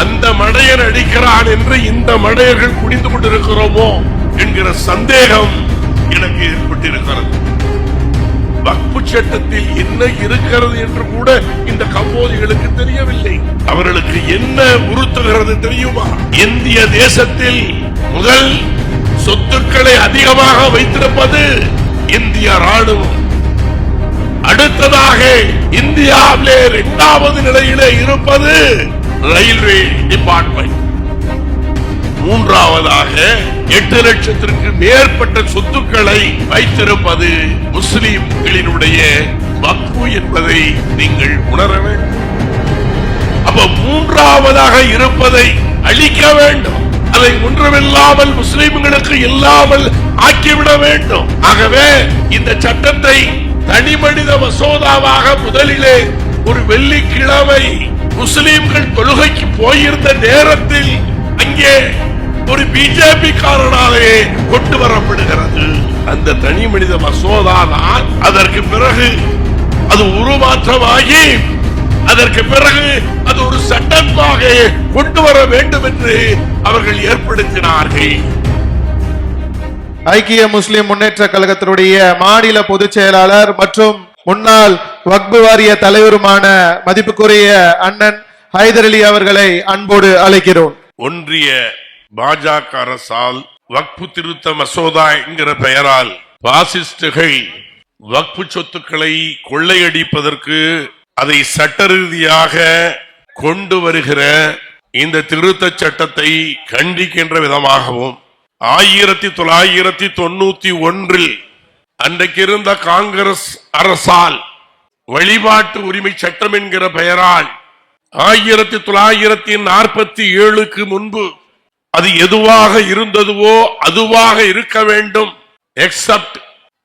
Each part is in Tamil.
அந்த மடையன் அடிக்கிறான் என்று இந்த மடையர்கள் குடிந்து கொண்டிருக்கிறோமோ என்கிற சந்தேகம் எனக்கு ஏற்பட்டிருக்கிறது. வக்பு சட்டத்தில் என்ன இருக்கிறது என்று கூட இந்த கம்போதிகளுக்கு தெரியவில்லை. அவர்களுக்கு என்ன உறுத்துகிறது தெரியுமா? இந்திய தேசத்தில் முதல் சொத்துக்களை அதிகமாக வைத்திருப்பது இந்திய ராணுவம் அடுத்ததாக இந்தியாவிலே இரண்டாவது நிலையிலே இருப்பது ரயில்வே டிபார்ட்மெண்ட். மூன்றாவதாக எட்டு லட்சத்திற்கு மேற்பட்ட சொத்துக்களை வைத்திருப்பது முஸ்லிம்களினுடைய வக்பு என்பதை நீங்கள் உணர வேண்டும். அப்ப மூன்றாவதாக இருப்பதை அழிக்க வேண்டும். அதை ஒன்றுமில்லாமல் முஸ்லிம்களுக்கு இல்லாமல் ஆக்கிவிட வேண்டும். ஆகவே இந்த சட்டத்தை தனி மனித மசோதாவாக முதலிலே ஒரு வெள்ளிக்கிழமை முஸ்லிம்கள் தொழுகைக்கு போயிருந்த நேரத்தில் அங்கே ஒரு பிஜேபி காரனாலே கொண்டு வரப்படுகிறது. அந்த தனி மனித மசோதா தான் அதற்கு பிறகு அது உருமாற்றமாகி அதற்கு பிறகு அது ஒரு சட்டமாக கொண்டு வர வேண்டும் என்று அவர்கள் ஏற்படுத்தினார்கள். ஐக்கிய முஸ்லிம் முன்னேற்ற கழகத்தினுடைய மாநில பொதுச் செயலாளர் மற்றும் முன்னாள் வக்பு வாரிய தலைவருமான மதிப்புக்குரிய அண்ணன் ஹைதர் அலி அவர்களை அன்போடு அழைக்கிறோம். ஒன்றிய பாஜக அரசால் வக்பு திருத்த மசோதா என்கிற பெயரால் பாசிஸ்டுகள் வக்பு சொத்துக்களை கொள்ளையடிப்பதற்கு அதை சட்ட ரீதியாக கொண்டு வருகிற இந்த திருத்த சட்டத்தை கண்டிக்கின்ற விதமாகவும் ஆயிரத்தி தொள்ளாயிரத்தி தொண்ணூத்தி ஒன்றில் அன்றைக்கு இருந்த காங்கிரஸ் அரசால் வழிபாட்டு உரிமை சட்டம் என்கிற பெயரால் ஆயிரத்தி தொள்ளாயிரத்தி நாற்பத்தி ஏழுக்கு முன்பு அது எதுவாக இருந்ததுவோ அதுவாக இருக்க வேண்டும். எக்ஸப்ட்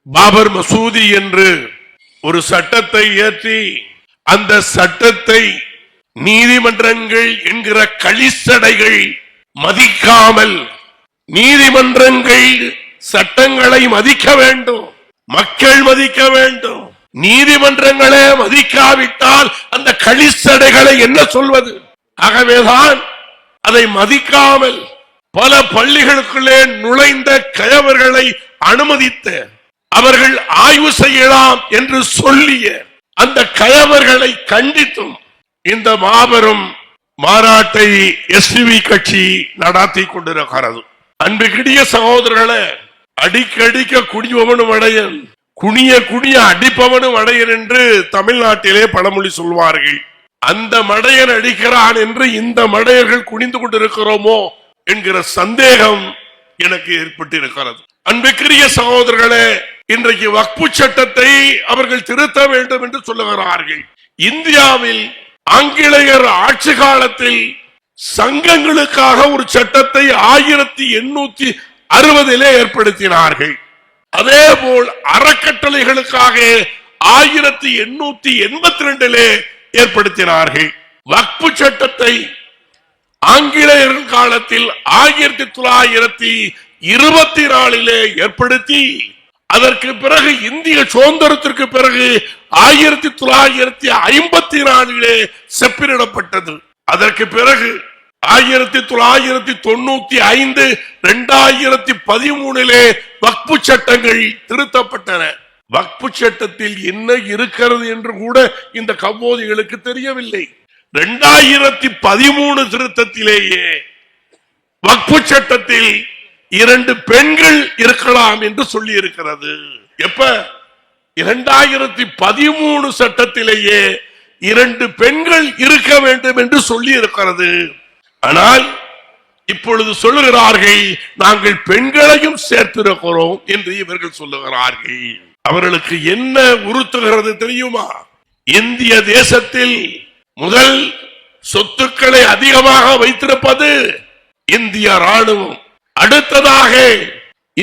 பாபர் மசூதி என்று ஒரு சட்டத்தை இயற்றி அந்த சட்டத்தை நீதிமன்றங்கள் என்கிற களிசடைகள் மதிக்காமல் நீதிமன்றங்கள் சட்டங்களை மதிக்க வேண்டும். மக்கள் மதிக்க வேண்டும். நீதிமன்றங்களே மதிக்காவிட்டால் அந்த களிசடைகளை என்ன சொல்வது? ஆகவேதான் அதை மதிக்காமல் பல பள்ளிகளுக்குள்ளே நுழைந்த கயவர்களை அனுமதித்த அவர்கள் ஆய்வு செய்யலாம் என்று சொல்லிய அந்த கயவர்களை கண்டித்தும் இந்த மாபெரும் மாநாட்டை எஸ்டிவி கட்சி நடாத்தி கொண்டிருக்கிறது. கிடைய சகோதரர்களை அடிக்கடிக்க குடிபவனும் அடையன் குனிய குனிய அடிப்பவனு மடையன் என்று தமிழ்நாட்டிலே பழமொழி சொல்வார்கள். அந்த மடையன் அடிக்கிறான் என்று இந்த மடையர்கள் குனிந்து கொண்டிருக்கிறோமோ என்கிற சந்தேகம் எனக்கு ஏற்பட்டிருக்கிறது. அன்புக்குரிய சகோதரர்களே இன்றைக்கு வக்பு சட்டத்தை அவர்கள் திருத்த வேண்டும் என்று சொல்லுகிறார்கள். இந்தியாவில் ஆங்கிலேயர் ஆட்சி காலத்தில் சங்கங்களுக்காக ஒரு சட்டத்தை ஆயிரத்தி எண்ணூத்தி அறுபதிலே ஏற்படுத்தினார்கள். அதே போல் அறக்கட்டளைகளுக்காக ஆயிரத்தி எண்ணூத்தி எண்பத்தி ரெண்டிலே ஏற்படுத்தினார்கள். வக்பு சட்டத்தை ஆங்கிலேயர்கள் காலத்தில் ஆயிரத்தி தொள்ளாயிரத்தி இருபத்தி நாலிலே ஏற்படுத்தி அதற்கு பிறகு இந்திய சுதந்திரத்திற்கு பிறகு ஆயிரத்தி தொள்ளாயிரத்தி ஐம்பத்தி நாலிலே செப்பிரிடப்பட்டது. அதற்கு பிறகு ஆயிரத்தி தொள்ளாயிரத்தி தொண்ணூத்தி ஐந்து இரண்டாயிரத்தி பதிமூணிலே வக்பு சட்டங்கள் திருத்தப்பட்டன. வக்பு சட்டத்தில் என்ன இருக்கிறது என்று கூட இந்த கம்போதிகளுக்கு தெரியவில்லை. இரண்டாயிரத்தி பதிமூணு திருத்தத்திலேயே வக்பு சட்டத்தில் இரண்டு பெண்கள் இருக்கலாம் என்று சொல்லி இருக்கிறது எப்ப? இரண்டாயிரத்தி பதிமூணு சட்டத்திலேயே இரண்டு பெண்கள் இருக்க வேண்டும் என்று சொல்லி இருக்கிறது ஆனால் இப்பொழுது சொல்லுகிறார்கள் நாங்கள் பெண்களையும் சேர்த்திருக்கிறோம் என்று இவர்கள் சொல்லுகிறார்கள். அவர்களுக்கு என்ன உறுத்துகிறது தெரியுமா? இந்திய தேசத்தில் முதல் சொத்துக்களை அதிகமாக வைத்திருப்பது இந்திய ராணுவம் அடுத்ததாக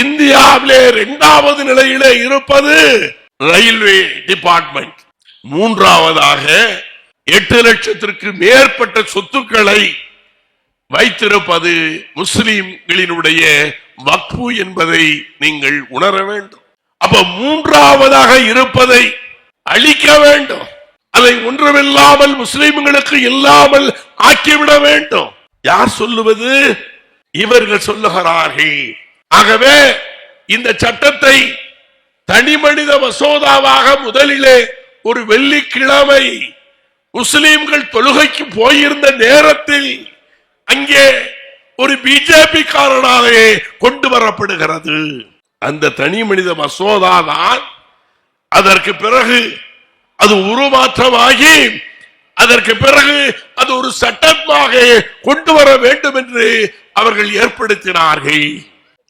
இந்தியாவிலே இரண்டாவது நிலையிலே இருப்பது ரயில்வே டிபார்ட்மெண்ட். மூன்றாவதாக எட்டு லட்சத்திற்கு மேற்பட்ட சொத்துக்களை வைத்திருப்பது முஸ்லிம்களினுடைய வக்பு என்பதை நீங்கள் உணர வேண்டும். அப்ப மூன்றாவதாக இருப்பதை அழிக்க வேண்டும். அதை ஒன்றுமில்லாமல் முஸ்லிம்களுக்கு இல்லாமல் ஆக்கிவிட வேண்டும். யார் சொல்லுவது? இவர்கள் சொல்லுகிறார்கள். ஆகவே இந்த சட்டத்தை தனி மனித மசோதாவாக முதலிலே ஒரு வெள்ளிக்கிழமை முஸ்லிம்கள் தொழுகைக்கு போயிருந்த நேரத்தில் அங்கே ஒரு பிஜேபி காரனாலே கொண்டு வரப்படுகிறது அந்த தனி மனித மசோதா தான் அதற்கு பிறகு அது உருமாற்றமாகி அதற்கு பிறகு அது ஒரு சட்டமாக கொண்டு வர வேண்டும் என்று அவர்கள் ஏற்படுத்தினார்கள்.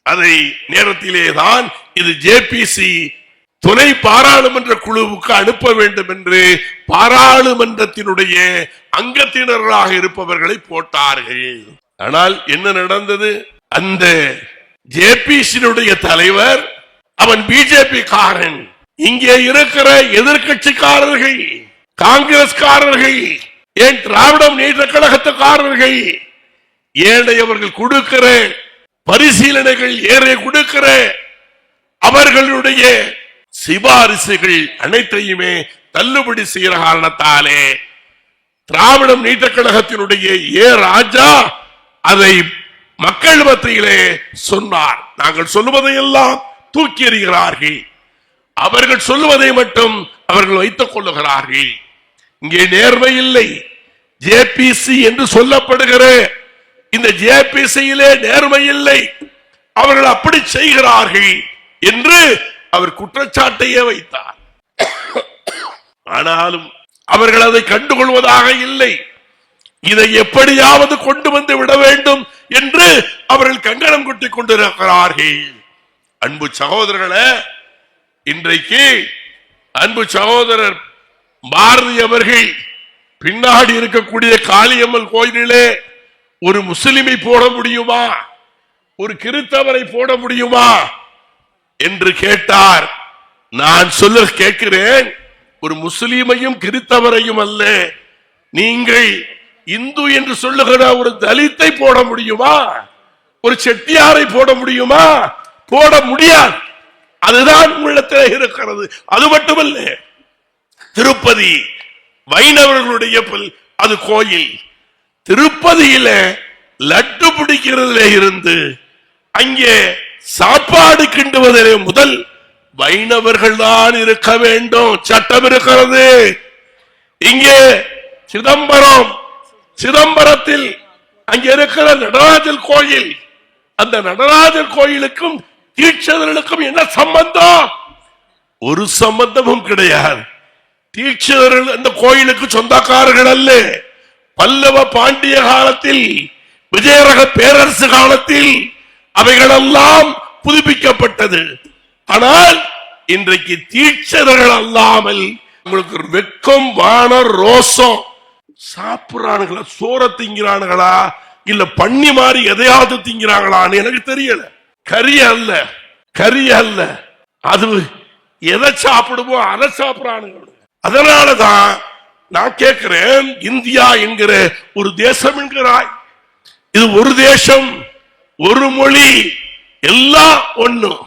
அதை நேரத்திலே தான் இது ஜேபிசி துணை பாராளுமன்ற குழுவுக்கு அனுப்ப வேண்டும் என்று பாராளுமன்றத்தினுடைய அங்கத்தினர்களாக இருப்பவர்களை போட்டார்கள். ஆனால் என்ன நடந்தது? அந்த ஜேபிசியினுடைய தலைவர் அவன் பிஜேபி காரன் இங்கே இருக்கிற எதிர்கட்சிக்காரர்கள் காங்கிரஸ்காரர்கள் ஏன் திராவிடம் நீட்ட கழகத்துக்காரர்கள் ஏழையவர்கள் கொடுக்கிற பரிசீலனைகள் ஏறே கொடுக்கிற அவர்களுடைய சிபாரிசுகள் அனைத்தையுமே தள்ளுபடி செய்கிற காரணத்தாலே திராவிடம் நீட்ட கழகத்தினுடைய ஏ ராஜா அதை மக்கள் மத்தியிலே சொன்னார். நாங்கள் சொல்லுவதையெல்லாம் தூக்கி எறிகிறார்கள். அவர்கள் சொல்லுவதை மட்டும் அவர்கள் வைத்துக் கொள்ளுகிறார்கள். இங்கே நேர்மை இல்லை. ஜேபிசி என்று சொல்லப்படுகிற இந்த ஜேபிசியிலே நேர்மை இல்லை. அவர்கள் அப்படி செய்கிறார்கள் என்று அவர் குற்றச்சாட்டையே வைத்தார். ஆனாலும் அவர்கள் அதை கண்டுகொள்வதாக இல்லை. இதை எப்படியாவது கொண்டு வந்து விட வேண்டும் என்று அவர்கள் கங்கணம் குட்டிக் கொண்டிருக்கிறார்கள். அன்பு சகோதரர்களே இன்றைக்கு அன்பு சகோதரர் பாரதி அவர்கள் பின்னாடி இருக்கக்கூடிய காளியம்மன் கோயிலிலே ஒரு முஸ்லிமை போட முடியுமா? ஒரு கிறித்தவரை போட முடியுமா? என்று கேட்டார். நான் சொல்ல கேட்கிறேன் ஒரு முஸ்லீமையும் கிறித்தவரையும் அல்ல. நீங்கள் இந்து என்று சொல்லுகிற ஒரு தலித்தை போட முடியுமா? ஒரு செட்டியாரை போட முடியுமா? போட முடியாது. அதுதான் உள்ளத்தில் இருக்கிறது. அது மட்டுமல்ல திருப்பதி வைணவர்களுடைய புல் அது கோயில். திருப்பதியில லட்டு பிடிக்கிறதுல இருந்து அங்கே சாப்பாடு கிண்டுவதிலே முதல் வைணவர்கள் தான் இருக்க வேண்டும். சட்டம் இருக்கிறது. இங்கே சிதம்பரம் சிதம்பரத்தில் அங்கே இருக்கிற நடராஜர் கோயில் அந்த நடராஜர் கோயிலுக்கும் தீட்சிதர்களுக்கும் என்ன சம்பந்தம்? ஒரு சம்பந்தமும் கிடையாது. தீட்சிதர்கள் அந்த கோயிலுக்கு சொந்தக்காரர்கள் அல்ல. பல்லவ பாண்டிய காலத்தில் விஜயரக பேரரசு காலத்தில் அவைகளெல்லாம் புதுப்பிக்கப்பட்டது. ஆனால் இன்றைக்கு தீட்சர்கள் அல்லாமல் உங்களுக்கு வெக்கம் வான ரோசம் சாப்பிடுறானுங்களா? சோற திங்கிறானுங்களா? இல்ல பண்ணி மாதிரி எதையாவது திங்கிறாங்களான்னு எனக்கு தெரியல. கறி அல்ல. கறி அல்ல. அது எதை சாப்பிடுமோ அதை சாப்பிடுறானுங்க அதனாலதான் நான் கேட்கிறேன் இந்தியா என்கிற ஒரு தேசம் என்கிறாய். இது ஒரு தேசம் ஒரு மொழி எல்லாம் ஒன்னும்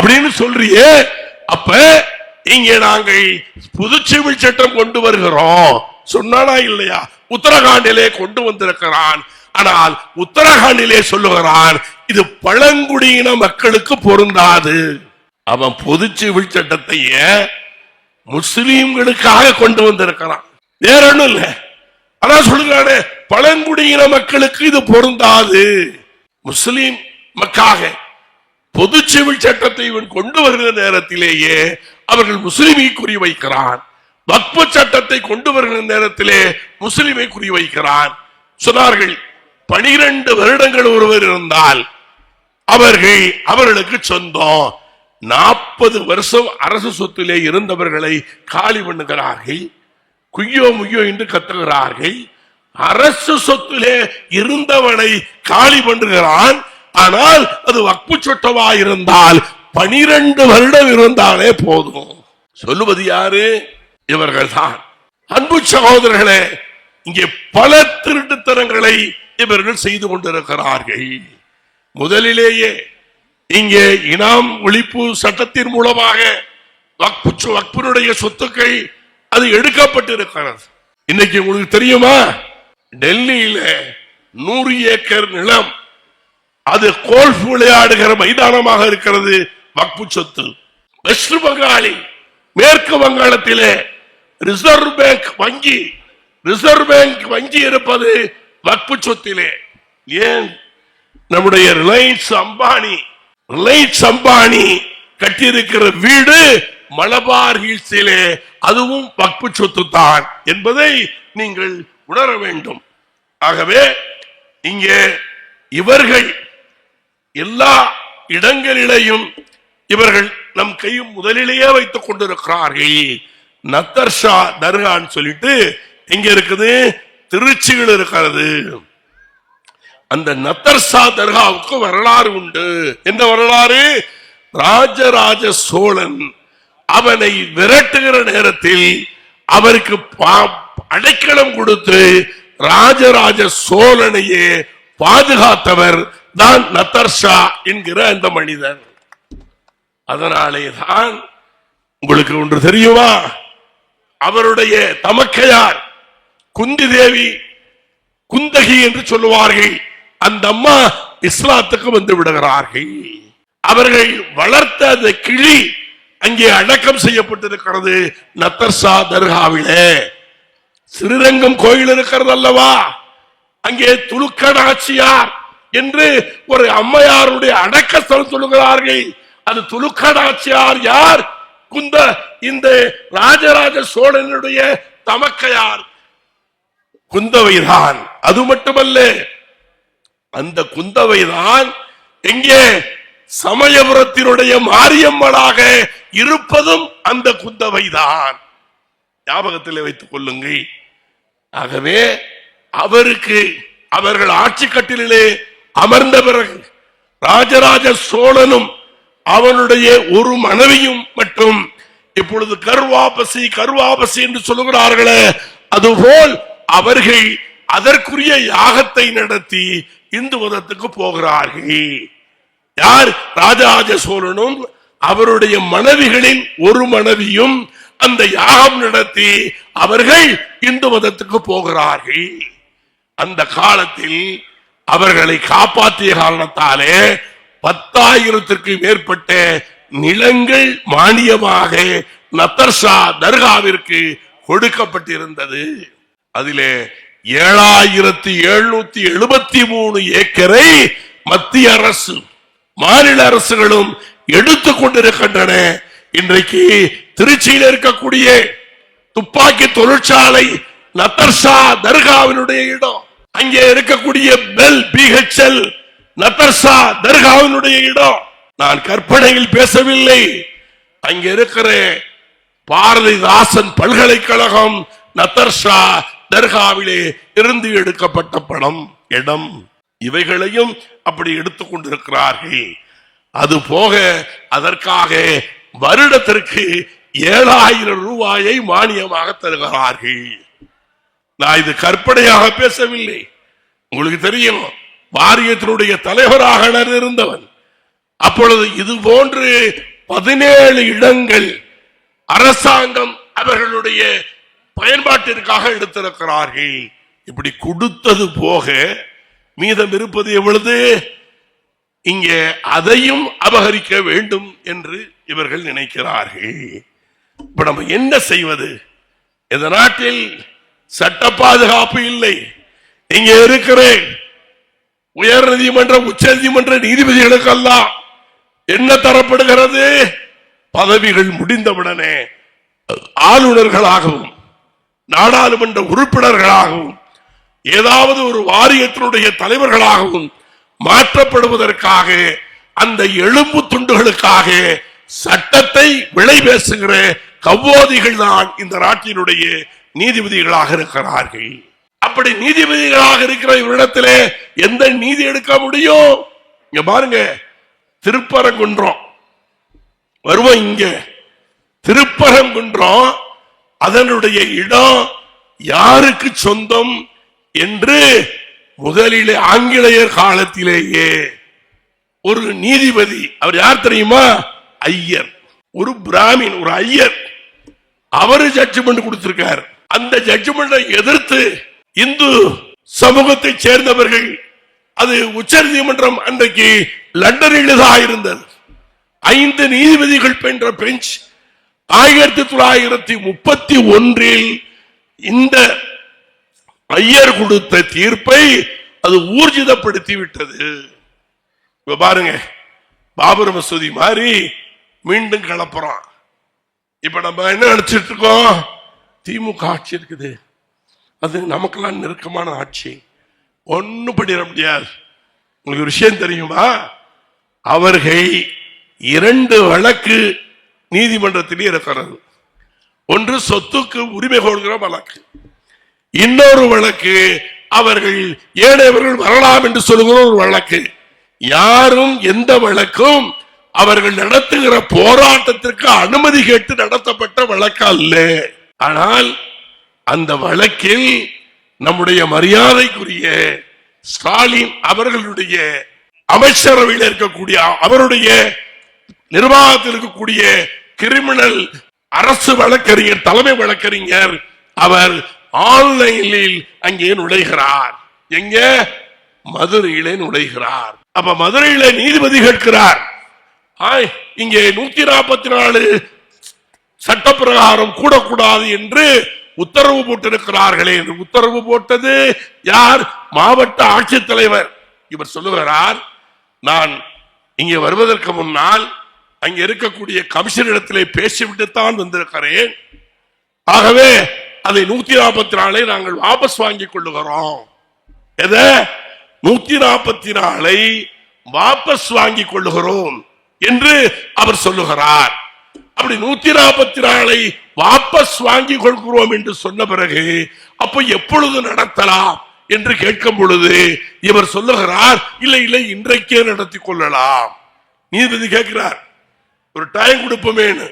அப்படின்னு சொல்றியே. அப்ப இங்க நாங்கள் புது சிவில் சட்டம் கொண்டு வருகிறோம். சொன்னானா இல்லையா? உத்தரகாண்டிலே கொண்டு வந்திருக்கிறான். ஆனால் உத்தரகாண்டிலே சொல்லுகிறான் இது பழங்குடியின மக்களுக்கு பொருந்தாது. அவன் பொது சிவில் சட்டத்தையே முஸ்லீம்களுக்காக கொண்டு வந்திருக்கிறான். வேற ஒண்ணும் இல்ல. அதான் சொல்லுகிறானே பழங்குடியின மக்களுக்கு இது பொருந்தாது. முஸ்லீம் மக்காக பொது செவில் சட்டத்தை இவன் கொண்டு வருகிற நேரத்திலேயே அவர்கள் முஸ்லிமை குறி வக்ப சட்டத்தை கொண்டு வருகிற நேரத்திலே முஸ்லிமை குறிவைக்கிறான் சொன்னார்கள் பனிரெண்டு வருடங்கள் ஒருவர் இருந்தால் அவர்கள் அவர்களுக்கு சொந்தம். நாற்பது வருஷம் அரசு சொத்திலே இருந்தவர்களை காலி பண்ணுகிறார்கள். குய்யோ முய்யோ என்று கத்துகிறார்கள். அரசு சொத்திலே இருந்தவனை காலி பண்ணுகிறான். ஆனால் அது வக்பு சொட்டமா இருந்தால் பனிரெண்டு வருடம் இருந்தாலே போதும். சொல்லுவது யாரு? இவர்கள் தான் அன்பு சகோதரர்களே இங்கே பல திருட்டுத்தனங்களை இவர்கள் செய்து கொண்டிருக்கிறார்கள். முதலிலேயே இங்கே இனாம் ஒழிப்பு சட்டத்தின் மூலமாக வக்பு வக்பினுடைய சொத்துக்கள் அது எடுக்கப்பட்டிருக்கிறது. இன்னைக்கு உங்களுக்கு தெரியுமா? டெல்லியில நூறு ஏக்கர் நிலம் அது கோல்ஃப் விளையாடுகிற மைதானமாக இருக்கிறது வக்பு சொத்து. வெஸ்ட் பெங்காலில் மேற்கு வங்காளத்திலே ரிசர்வ் பேங்க் வங்கி ரிசர்வ் பேங்க் வங்கி இருப்பது வக்பு சொத்திலே. ஏன்? நம்முடைய ரிலையன்ஸ் அம்பானி ரிலையன்ஸ் அம்பானி கட்டியிருக்கிற வீடு மலபார் ஹில்ஸிலே அதுவும் வக்பு சொத்து தான் என்பதை நீங்கள் உணர வேண்டும். ஆகவே இங்கே இவர்கள் எல்லா இடங்களிலேயும் இவர்கள் நம் கையும் முதலிலேயே வைத்துக் கொண்டிருக்கிறார்கள். நத்தர்ஷா தர்கான்னு சொல்லிட்டு எங்க இருக்குது? திருச்சியில் இருக்கிறது. அந்த நத்தர்ஷா தர்காவுக்கு வரலாறு உண்டு. என்ன வரலாறு? ராஜராஜ சோழன் அவனை விரட்டுகிற நேரத்தில் அவருக்கு பா- அடைக்கலம் கொடுத்து ராஜராஜ சோழனையே பாதுகாத்தவர் தான் நத்தர்ஷா என்கிற அந்த மனிதன். அதனாலே தான் உங்களுக்கு ஒன்று தெரியுமா? அவருடைய தமக்கையார் குந்தி தேவி குந்தகி என்று சொல்லுவார்கள். அந்த அம்மா இஸ்லாத்துக்கு வந்து விடுகிறார்கள். அவர்கள் வளர்த்த அந்த கிளி அங்கே அடக்கம் செய்யப்பட்டிருக்கிறது நத்தர்ஷா தர்காவிலே. ஸ்ரீரங்கம் கோயில் இருக்கிறது அல்லவா அங்கே துலுக்கடாட்சியார் என்று ஒரு அம்மையாருடைய அடக்கஸ்தலம் சொல்லுகிறார்கள். அது துலுக்கடாட்சியார் யார்? குந்த இந்த ராஜராஜ சோழனுடைய தமக்கையார். குந்தவைதான். அது மட்டுமல்ல அந்த குந்தவைதான் எங்கே? சமயபுரத்தினுடைய மாரியம்மளாக இருப்பதும் அந்த குந்தவைதான். ஞாபகத்தில் வைத்துக் கொள்ளுங்கள். ஆகவே அவருக்கு அவர்கள் ஆட்சி கட்டிலே அமர்ந்த பிறகு ராஜராஜ சோழனும் அவனுடைய ஒரு மனைவியும் மட்டும் இப்பொழுது கருவாபசி கருவாபசி என்று சொல்லுகிறார்களே அதுபோல் அவர்கள் அதற்குரிய யாகத்தை நடத்தி இந்து மதத்துக்கு போகிறார்கள். யார்? ராஜராஜ சோழனும் அவருடைய மனைவிகளின் ஒரு மனைவியும் அந்த யாகம் நடத்தி அவர்கள் இந்து மதத்துக்கு போகிறார்கள். அந்த காலத்தில் அவர்களை காப்பாற்றிய காரணத்தாலே பத்தாயிரத்திற்கு மேற்பட்ட நிலங்கள் மானியமாக நத்தர்ஷா தர்காவிற்கு கொடுக்கப்பட்டிருந்தது. அதிலே ஏழாயிரத்தி எழுநூத்தி எழுபத்தி மூணு ஏக்கரை மத்திய அரசு மாநில அரசுகளும் எடுத்துக் கொண்டிருக்கின்றன. இன்றைக்கு திருச்சியில் இருக்கக்கூடிய துப்பாக்கி தொழிற்சாலை நத்தர்ஷா தர்காவினுடைய இடம். அங்கே இருக்கக்கூடிய பெல் பிஹெச்எல் நத்தர்ஷா தர்காவினுடைய இடம். நான் கற்பனையில் பேசவில்லை. அங்க இருக்கிற பாரதிதாசன் பல்கலைக்கழகம் நத்தர்ஷா தர்காவிலே இருந்து எடுக்கப்பட்ட படம் இடம். இவைகளையும் அப்படி எடுத்துக் கொண்டிருக்கிறார்கள். அது போக அதற்காக வருடத்திற்கு ஏழாயிரம் ரூபாயை மானியமாக தருகிறார்கள். நான் இது கற்பனையாக பேசவில்லை. உங்களுக்கு தெரியும் வாரியத்தினுடைய தலைவராக இருந்தவன். அப்பொழுது இது போன்று பதினேழு இடங்கள் அரசாங்கம் அவர்களுடைய பயன்பாட்டிற்காக எடுத்திருக்கிறார்கள். இப்படி கொடுத்தது போக மீதம் இருப்பது எவ்வளவு? இங்கே அதையும் அபகரிக்க வேண்டும் என்று இவர்கள் நினைக்கிறார்கள். இப்ப நம்ம என்ன செய்வது? இந்த நாட்டில் சட்ட பாதுகாப்பு இல்லை. இங்கே இருக்கிறேன். உயர் நீதிமன்ற உச்ச நீதிமன்ற நீதிபதிகளுக்கெல்லாம் என்ன தரப்படுகிறது? பதவிகள் முடிந்தவுடனே ஆளுநர்களாகவும் நாடாளுமன்ற உறுப்பினர்களாகவும் ஏதாவது ஒரு வாரியத்தினுடைய தலைவர்களாகவும் மாற்றப்படுவதற்காக அந்த எலும்பு துண்டுகளுக்காக சட்டத்தை விலை பேசுகிற கவ்வோதிகள் தான் இந்த நாட்டினுடைய நீதிபதிகளாக இருக்கிறார்கள். அப்படி நீதிபதிகளாக இருக்கிற இவரிடத்திலே எந்த நீதி எடுக்க முடியும்? இங்க பாருங்க திருப்பரங்குன்றம். வருவோம் இங்க. திருப்பரங்குன்றம் அதனுடைய இடம் யாருக்கு சொந்தம் என்று முதலிலே ஆங்கிலேயர் காலத்திலேயே ஒரு நீதிபதி அவர் யார் தெரியுமா? ஐயர். ஒரு பிராமின் ஒரு ஐயர். அவரு ஜட்ஜ்மெண்ட் கொடுத்திருக்கார். அந்த ஜட்ஜ்மெண்டை எதிர்த்து இந்து சமூகத்தை சேர்ந்தவர்கள் அது உச்சநீதிமன்றம் அன்றைக்கு லண்டனில்தான் இருந்தது. ஐந்து நீதிபதிகள் பெற்ற பெஞ்ச் ஆயிரத்தி தொள்ளாயிரத்தி முப்பத்தி ஒன்றில் இந்த ஐயர் கொடுத்த தீர்ப்பை அது ஊர்ஜிதப்படுத்தி விட்டது இப்ப பாருங்க பாபர் மசூதி மாதிரி மீண்டும் கிளப்புறோம் இப்ப நம்ம என்ன நினைச்சிட்டு இருக்கோம்? திமுக ஆட்சி இருக்குது. அது நமக்கெல்லாம் நெருக்கமான ஆட்சி. ஒன்றும் பண்ணிட முடியாது. உங்களுக்கு ஒரு விஷயம் தெரியுமா? அவர்கள் இரண்டு வழக்கு நீதிமன்றத்திலே இருக்கிறது ஒன்று சொத்துக்கு உரிமை கொள்கிற வழக்கு. இன்னொரு வழக்கு அவர்கள் ஏழையவர்கள் வரலாம் என்று சொல்லுகிற ஒரு வழக்கு. யாரும் எந்த வழக்கும் அவர்கள் நடத்துகிற போராட்டத்திற்கு அனுமதி கேட்டு நடத்தப்பட்ட வழக்கு அல்ல. ஆனால் அந்த வழக்கில் நம்முடைய மரியாதைக்குரிய ஸ்டாலின் அவர்களுடைய அமைச்சரவையில் இருக்கக்கூடிய அவருடைய நிர்வாகத்தில் இருக்கக்கூடிய கிரிமினல் அரசு வழக்கறிஞர் தலைமை வழக்கறிஞர் அவர் ஆன்லைனில் அங்கே நுழைகிறார். எங்க? மதுரையிலே நுழைகிறார். அப்ப மதுரையில நீதிபதி கேட்கிறார். ஆய், இங்கே நூத்தி நாற்பத்தி நாலு சட்டப்பிரகாரம் கூடக்கூடாது என்று உத்தரவு போட்டிருக்கிறார்களே என்று உத்தரவு போட்டது யார்? மாவட்ட ஆட்சித்தலைவர். இவர் சொல்லுகிறார் நான் இங்கே வருவதற்கு முன்னால் அங்கே இருக்கக்கூடிய கமிஷனிடத்திலே பேசிவிட்டுத்தான் வந்திருக்கிறேன். ஆகவே அதை நூத்தி நாற்பத்தி நாளை நாங்கள் வாபஸ் வாங்கிக் கொள்ளுகிறோம். எதை? நூத்தி நாற்பத்தி நாளை வாபஸ் வாங்கிக் கொள்ளுகிறோம் என்று அவர் சொல்லுகிறார். அப்படி நூத்தி நாற்பத்தி நாளை வாபஸ் வாங்கிக் கொள்கிறோம் என்று சொன்ன பிறகு அப்ப எப்பொழுது நடத்தலாம் என்று கேட்கும் பொழுது இவர் சொல்லுகிறார் இல்லை இல்லை இன்றைக்கே நடத்தி கொள்ளலாம். நீதிபதி கேட்கிறார் ஒரு டைம் கொடுப்போமேனு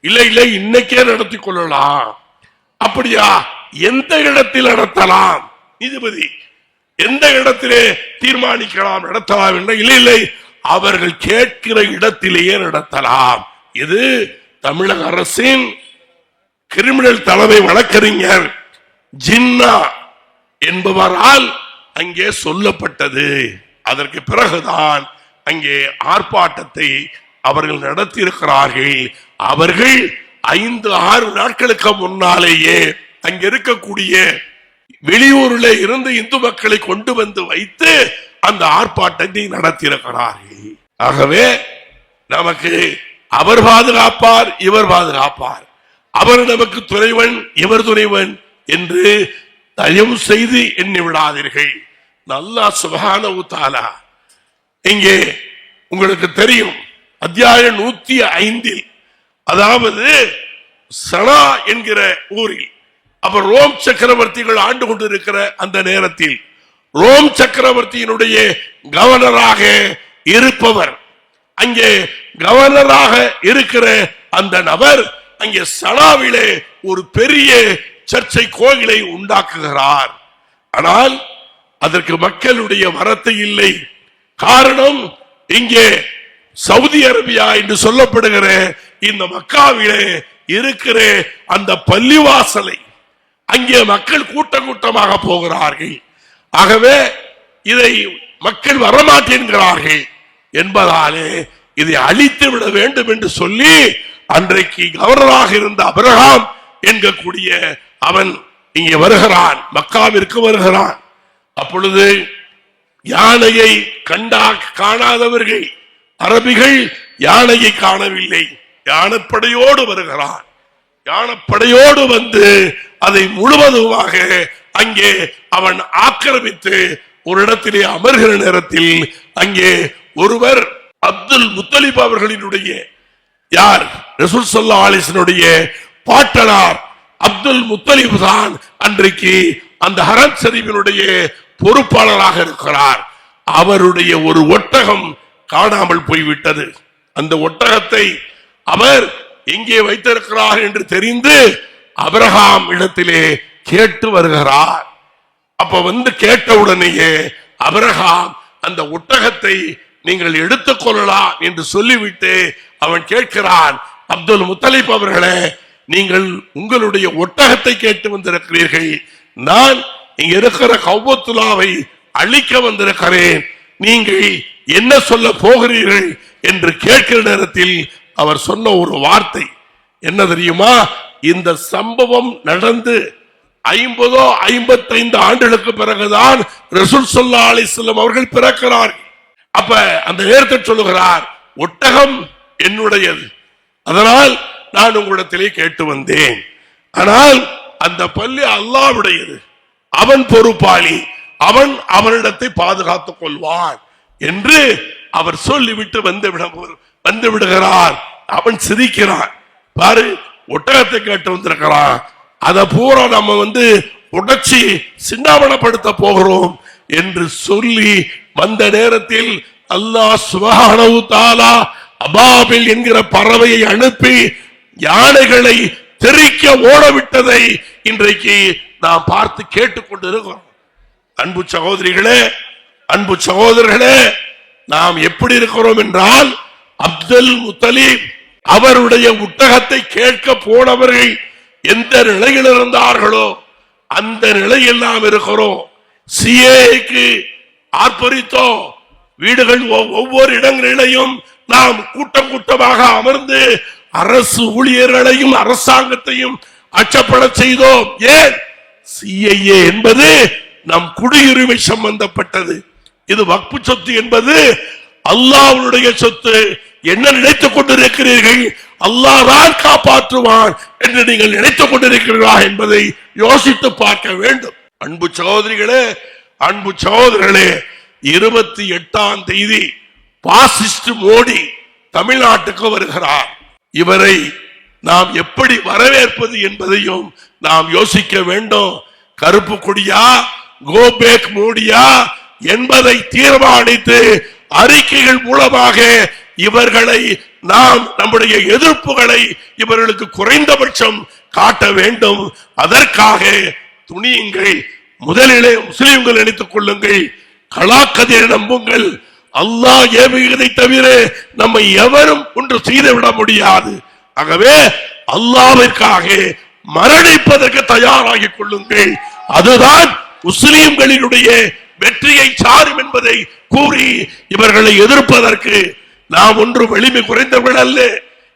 இல்லை இல்லை இன்னைக்கே நடத்தி கொள்ளலாம். அப்படியா? எந்த இடத்தில் நடத்தலாம்? நீதிபதி எந்த இடத்திலே தீர்மானிக்கலாம் நடத்தலாம் என்ற இல்லை இல்லை அவர்கள் கேட்கிற இடத்திலேயே நடத்தலாம். இது தமிழக அரசின் கிரிமினல் தலைமை வழக்கறிஞர் ஜின்னா என்பவரால் அங்கே சொல்லப்பட்டது. அதற்கு பிறகுதான் அங்கே ஆர்ப்பாட்டத்தை அவர்கள் நடத்தியிருக்கிறார்கள். அவர்கள் ஐந்து ஆறு நாட்களுக்கு முன்னாலேயே அங்க இருக்கக்கூடிய வெளியூரில் இருந்து இந்து மக்களை கொண்டு வந்து வைத்து அந்த ஆர்ப்பாட்டத்தை நடத்தியிருக்கிறார்கள். ஆகவே நமக்கு அவர் பாதுகாப்பார் இவர் பாதுகாப்பார். அவர் நமக்கு துணைவன் இவர் துணைவன் என்று தயவு செய்து எண்ணி விடாதீர்கள். நல்லா சுகான உத்தாலா இங்கே உங்களுக்கு தெரியும் அத்தியாயம் நூத்தி ஐந்தில் அதாவது சனா என்கிற ஊரில் அவர் ரோம் சக்கரவர்த்திகள் ஆண்டு கொண்டிருக்கிற அந்த நேரத்தில் ரோம் சக்கரவர்த்தியினுடைய கவர்னராக இருப்பவர் அங்கே கவர்னராக இருக்கிற அந்த நபர் அங்கே சனாவிலே ஒரு பெரிய சர்ச்சை கோயிலை உண்டாக்குகிறார். ஆனால் அதற்கு மக்களுடைய வரத்தை இல்லை. காரணம் இங்கே சவுதி அரேபியா என்று சொல்லப்படுகிற இந்த மக்காவிலே இருக்கிற அந்த பள்ளிவாசலை அங்கே மக்கள் கூட்டம் கூட்டமாக போகிறார்கள். ஆகவே இதை மக்கள் வரமாட்டேன்கிறார்கள் என்பதாலே இதை அழித்து விட வேண்டும் என்று சொல்லி அன்றைக்கு கவர்னராக இருந்த அபிரகாம் என்கக்கூடிய அவன் இங்கே வருகிறான் மக்காவிற்கு வருகிறான். அப்பொழுது யானையை கண்டா காணாதவர்கள் அரபிகள் யானையை காணவில்லை. யானப்படையோடு வருகிறான். யானப்படையோடு வந்து அதை முழுவதுமாக அங்கே அவன் ஆக்கிரமித்து ஒரு இடத்திலே அமர்கிற நேரத்தில் அங்கே ஒருவர் அப்துல் முத்தலிப் அவர்களினுடைய யார்? ரசூல் சல்லா ஆலிசனுடைய பாட்டனார் அப்துல் முத்தலிப் தான் அன்றைக்கு அந்த ஹரம் ஷரீஃபினுடைய பொறுப்பாளராக இருக்கிறார். அவருடைய ஒரு ஒட்டகம் காணாமல் போய்விட்டது. அந்த ஒட்டகத்தை அவர் எங்கே வைத்திருக்கிறார் என்று தெரிந்து அபரகாம் இடத்திலே கேட்டு வருகிறார். அப்ப வந்து கேட்ட உடனேயே அந்த ஒட்டகத்தை நீங்கள் எடுத்துக் கொள்ளலாம் என்று சொல்லிவிட்டு அவன் கேட்கிறான் அப்துல் முத்தலிப் அவர்களே நீங்கள் உங்களுடைய ஒட்டகத்தை கேட்டு வந்திருக்கிறீர்கள். நான் இங்க இருக்கிற கௌபத்துலாவை அழிக்க வந்திருக்கிறேன். நீங்கள் என்ன சொல்ல போகிறீர்கள்? என்று கேட்கிற நேரத்தில் அவர் சொன்ன ஒரு வார்த்தை. என்ன தெரியுமா? இந்த சம்பவம் நடந்து ஐம்பதோ ஐம்பத்தைந்து ஆண்டுகளுக்கு பிறகுதான் ரசூல் சொல்லா அலிஸ்லம் அவர்கள் பிறக்கிறார்கள். அப்ப அந்த நேரத்தை சொல்லுகிறார் ஒட்டகம் என்னுடையது. அதனால் நான் உங்களிடத்திலே கேட்டு வந்தேன். ஆனால் அந்த பள்ளி அல்லாவுடையது. அவன் பொறுப்பாளி. அவன் அவனிடத்தை பாதுகாத்துக் கொள்வான் என்று அவர் சொல்லிவிட்டு வந்து விட வந்து விடுகிறார். அவன் சிரிக்கிறான். பாரு ஒட்டகத்தை கேட்டு வந்திருக்கிறான். அதை பூரா நம்ம வந்து உடைச்சி சின்னாவனப்படுத்த போகிறோம். என்று சொல்லி வந்த நேரத்தில் அல்லாஹ் சுபஹானஹு தாலா அபாபில் என்கிற பறவையை அனுப்பி யானைகளை தெறிக்க ஓடவிட்டதை இன்றைக்கு நாம் பார்த்து கேட்டுக்கொண்டிருக்கிறோம் அன்பு சகோதரிகளே அன்பு சகோதரர்களே நாம் எப்படி இருக்கிறோம் என்றால் அப்துல் முத்தலீப் அவருடைய புத்தகத்தை கேட்க போனவர்கள் எந்த நிலையில் இருந்தார்களோ அந்த நிலையில் நாம் இருக்கிறோம். சிஏக்கு ஆர்ப்பரித்தோம். வீடுகள் ஒவ்வொரு இடங்களிலையும் நாம் கூட்டம் கூட்டமாக அமர்ந்து அரசு ஊழியர்களையும் அரசாங்கத்தையும் அச்சப்பட செய்தோம். ஏன்? சிஐஏ என்பது நம் குடியுரிமை சம்பந்தப்பட்டது. இது வக்பு சொத்து என்பது அல்லாவுடைய சொத்து. என்ன நினைத்துக் கொண்டிருக்கிறீர்கள்? அல்லாஹ் தான் காப்பாற்றுவான் என்று நீங்கள் நினைத்துக் கொண்டிருக்கிறீர்களா என்பதை யோசித்து பார்க்க வேண்டும். அன்பு சகோதரிகளே அன்பு சகோதரர்களே இருபத்தி எட்டாம் தேதி பாசிஸ்ட் மோடி தமிழ்நாட்டுக்கு வருகிறார். இவரை நாம் எப்படி வரவேற்பது என்பதையும் நாம் யோசிக்க வேண்டும். கருப்பு கொடியா கோபேக் மோடியா என்பதை தீர்மானித்து அறிக்கைகள் மூலமாக இவர்களை நாம் நம்முடைய எதிர்ப்புகளை இவர்களுக்கு குறைந்தபட்சம் காட்ட வேண்டும். அதற்காக துணியுங்கள். முதலிலே முஸ்லீம்கள் நினைத்துக் கொள்ளுங்கள். கலாக்கதிரை நம்புங்கள். அல்லாஹ் ஏவுகிறதை தவிர நம்மை எவரும் ஒன்று செய்துவிட முடியாது. ஆகவே அல்லாவிற்காக மரணிப்பதற்கு தயாராகி கொள்ளுங்கள். அதுதான் முஸ்லீம்களினுடைய வெற்றியை சாரும் என்பதை கூறி இவர்களை எதிர்ப்பதற்கு நாம் ஒன்று வலிமை குறைந்தவர்கள் அல்ல.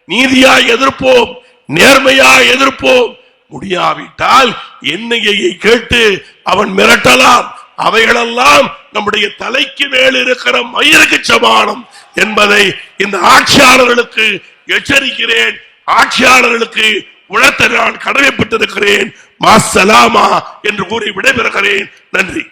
நீதியாய் எதிர்ப்போம் நேர்மையாய் எதிர்ப்போம் முடியாவிட்டால் எண்ணெயை கேட்டு அவன் மிரட்டலாம். அவைகளெல்லாம் நம்முடைய தலைக்கு மேல் இருக்கிற மயிருக்கு சமானம் என்பதை இந்த ஆட்சியாளர்களுக்கு எச்சரிக்கிறேன். ஆட்சியாளர்களுக்கு உணர்த்த நான் கடமைப்பட்டிருக்கிறேன். மாசலாமா என்று கூறி விடைபெறுகிறேன். நன்றி.